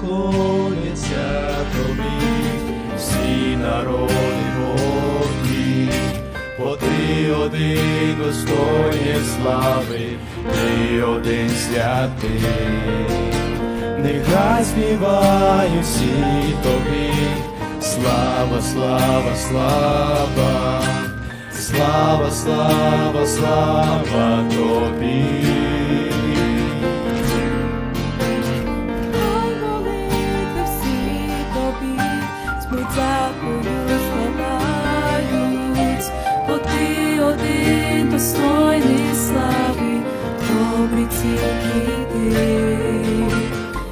поклоняться тобі, всі народи Богі, бо ти один достойний слави, ти один святий, нехай співають всі тобі, слава, слава, слава, слава, слава, слава тобі. Один достойний слави, добрий тільки ти.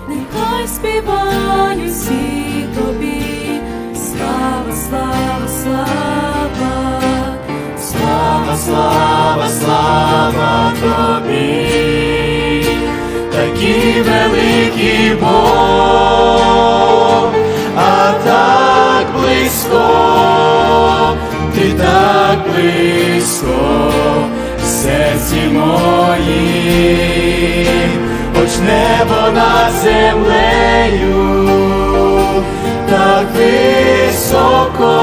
Нехай співають всі тобі, слава, слава, слава, Слава, слава, слава тобі, такий великий Бог, а ти так близько, серці моїм, хоч небо над землею, так високо,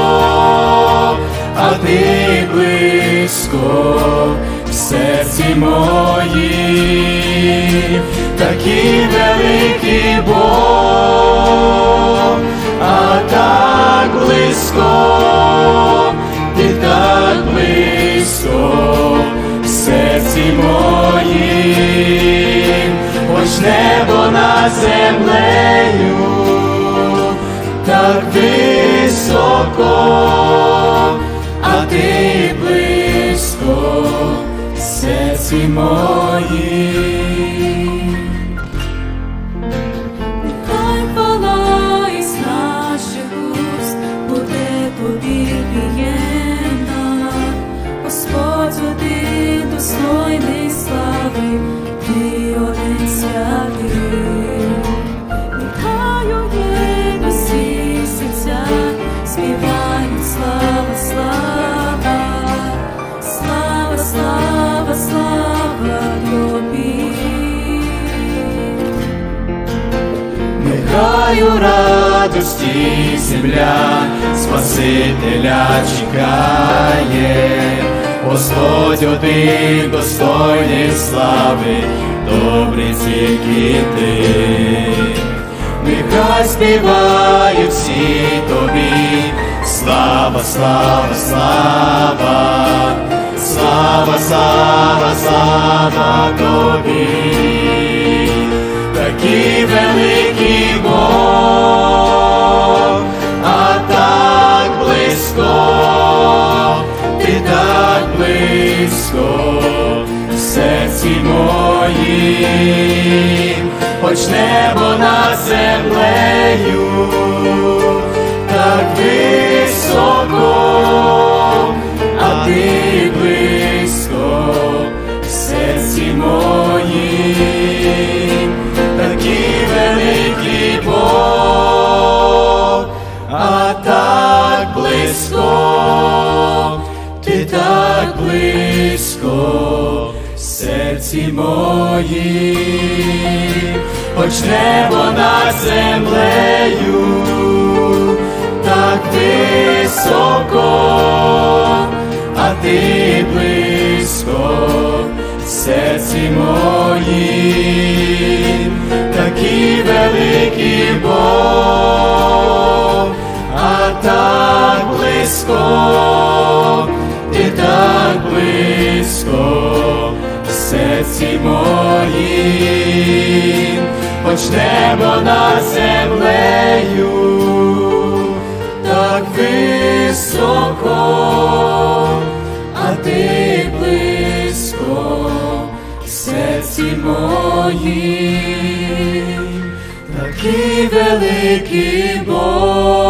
а ти близько в серці моїм, такий великий Бог, а так близько, небо над землею, так високо, а ти близько серці моїм. У радості земля Спасителя чекає, Господь один достойний слави, добрий тільки ти. Нехай співають слава, слава, слава, слава, слава, слава тобі. Такий великий Бог, а так близько, ти так близько. В серці моїм, хоч небо над землею, так близько, ти так близько серці моїм, хоч небо над землею, так високо, а ти близько серці моїм, такий великий ти так близько в серці моїм, хоч небо над землею, так високо, а ти близько в серці моїм, такий великий Бог.